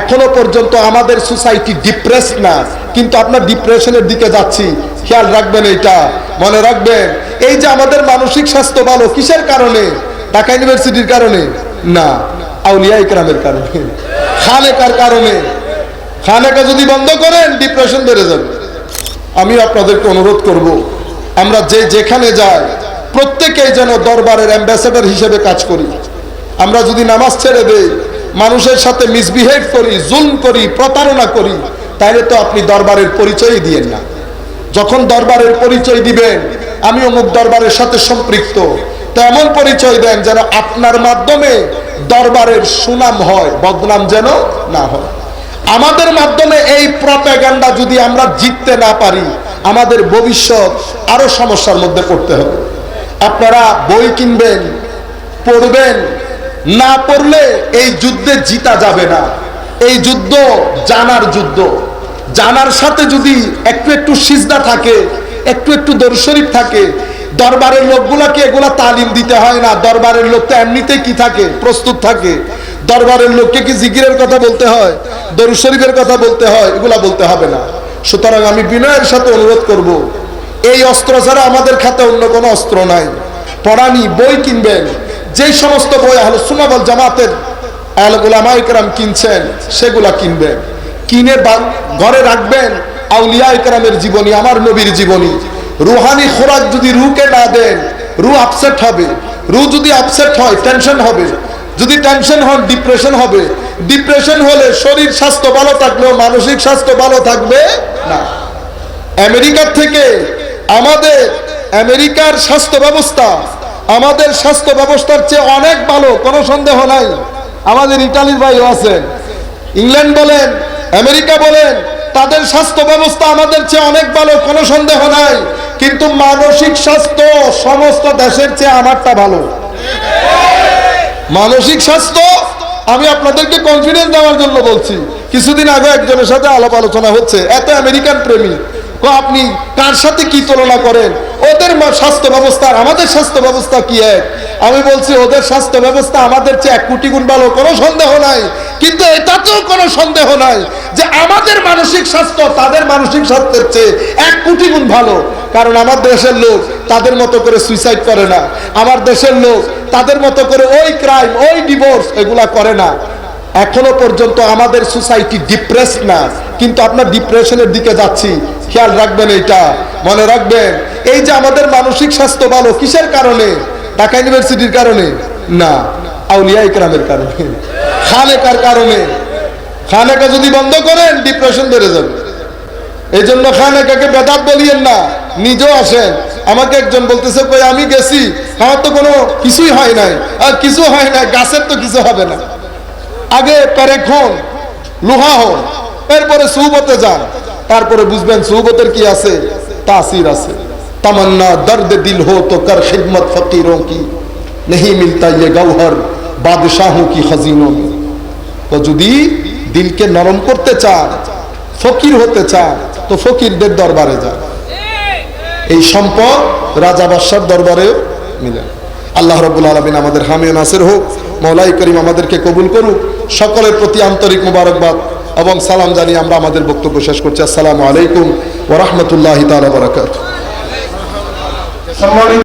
এখনও পর্যন্ত আমাদের সোসাইটি ডিপ্রেস না, কিন্তু আপনার ডিপ্রেশনের দিকে যাচ্ছি। খেয়াল রাখবেন এটা মনে রাখবেন। এই যে আমাদের মানসিক স্বাস্থ্য ভালো, কিসের কারণে? ঢাকা ইউনিভার্সিটির কারণে? না, আউলিয়া ইকরামের কারণে। খানেকার কারণে। খানেকা যদি বন্ধ করেন ডিপ্রেশন বেড়ে যাবে। আমি আপনাদেরকে অনুরোধ করব, আমরা যে যেখানে যাই, প্রত্যেকেই যেন দরবারের অ্যাম্বাসেডর হিসেবে কাজ করি। আমরা যদি নামাজ ছেড়ে দেই মানুষের সাথে মিসবিহেভ করি জুল করি, প্রতারণা করি তাহলে তো আপনি দরবারের পরিচয় দিয়েন না। যখন দরবারের পরিচয় দিবেন, আমি অমুক দরবারের সাথে সম্পৃক্ত তেমন পরিচয় দেন যেন আপনার মাধ্যমে দরবারের সুনাম হয়, বদনাম যেন না হয়। আমাদের মাধ্যমে এই প্রপাগান্ডা যদি আমরা জিততে না পারি, আমাদের ভবিষ্যৎ আরও সমস্যার মধ্যে পড়তে হবে। আপনারা বই কিনবেন, পড়বেন না পড়লে এই যুদ্ধে জিতা যাবে না। এই যুদ্ধ জানার যুদ্ধ। জানার সাথে যদি একটু একটু সিজদা থাকে, একটু একটু দর্শরিক থাকে, দরবারের লোকগুলাকে এগুলা তালিম দিতে হয় না। দরবারের লোক তো এমনিতেই কি থাকে? প্রস্তুত থাকে। দরবারের লোককে কি জিকিরের কথা বলতে হয়? দরুদ শরীফের কথা বলতে হয়? এগুলা বলতে হবে না। সুতরাং আমি বিনয়ের সাথে অনুরোধ করব, এই অস্ত্র ছাড়া আমাদের খাতে অন্য কোনো অস্ত্র নাই। পড়ানি বই কিনবেন। যেই সমস্ত বই আহলে সুনাবল জামাতের আলগুলামাইকরাম কিনছেন, সেগুলা কিনবেন। কিনে ঘরে রাখবেন আউলিয়া ইকরামের জীবনী, আমার নবীর জীবনী। রুহানি খোরাক যদি রুকে না দেন, রু আপসেট হবে। রু যদি আপসেট হয় টেনশন হবে। যদি টেনশন হন ডিপ্রেশন হবে। ডিপ্রেশন হলে শরীর স্বাস্থ্য ভালো থাকলেও মানসিক স্বাস্থ্য ভালো থাকবে না। আমেরিকার থেকে আমাদের আমেরিকার স্বাস্থ্য ব্যবস্থা আমাদের স্বাস্থ্য ব্যবস্থার চেয়ে অনেক ভালো, কোনো সন্দেহ নাই। আমাদের ইটালির ভাইও আছেন। ইংল্যান্ড বলেন, আমেরিকা বলেন, তাদের স্বাস্থ্য ব্যবস্থা আমাদের চেয়ে অনেক ভালো, কোনো সন্দেহ নাই। কিন্তু মানসিক স্বাস্থ্য সমস্ত দেশের চেয়ে আমারটা ভালো। মানসিক স্বাস্থ্য, আমি আপনাদেরকে কনফিডেন্স দেওয়ার জন্য বলছি। কিছুদিন আগে একজনের সাথে আলাপ আলোচনা হচ্ছে, এত আমেরিকান প্রেমী আপনি কার সাথে কি তুলনা করেন? ওদের স্বাস্থ্য ব্যবস্থা আর আমাদের স্বাস্থ্য ব্যবস্থা কি এক? আমি বলছি, ওদের স্বাস্থ্য ব্যবস্থা আমাদের চেয়ে এক কোটি গুণ ভালো। কোনো সন্দেহ নাই। কিন্তু এটাতেও কোনো সন্দেহ নাই যে আমাদের মানসিক স্বাস্থ্য তাদের মানসিক স্বাস্থ্যের চেয়ে এক কোটি গুণ ভালো। কারণ আমার দেশের লোক তাদের মতো করে সুইসাইড করে না। আমার দেশের লোক তাদের মতো করে ওই ক্রাইম ওই ডিভোর্স এগুলা করে না। এখনও পর্যন্ত আমাদের সোসাইটি ডিপ্রেস না। কিন্তু আপনার ডিপ্রেশনের দিকে যাচ্ছি। খেয়াল রাখবেন এটা মনে রাখবেন এই যে আমাদের মানসিক স্বাস্থ্য ভালো, কিসের কারণে? ঢাকা ইউনিভার্সিটির কারণে? না, আউলিয়া ইকরামের কারণে। খানেকার কারণে। খানেকা যদি বন্ধ করেন ডিপ্রেশন বেড়ে যাবে। এই জন্য খানেকাকে বেদাত বলিয়েন না, নিজেও আসেন। আমাকে একজন বলতেছে, কই, আমি গেছি, আমার তো কোনো কিছুই হয় নাই। আর কিছু হয় নাই, গাছের তো কিছু হবে না। আগে পেরেক হন লোহা হন এরপরে সুবতে যান। তারপরে বুঝবেন সুবতের কি আছে? তাসির আছে। তামান্না দর্দ দিল হো তো কর খিদমত ফকিরোं की नहीं मिलता ये गौहर बादशाहों की खजीनों में তো যদি দিলকে নরম করতে চান ফকির হতে চান তো ফকিরদের দরবারে যান এই সম্পদ রাজা বাদশার দরবারেও মিলে আল্লাহ রবুল আলমিন আমাদের হামিও নাসের হোক মৌলাই করিম আমাদেরকে কবুল করুক সকলের প্রতি আন্তরিক মুবারকবাদ এবং সালাম জানিয়ে আমরা আমাদের বক্তব্য শেষ করছি আসসালামু আলাইকুম ওরহমতুল্লাহ তালা বারাকাত সম্মানিত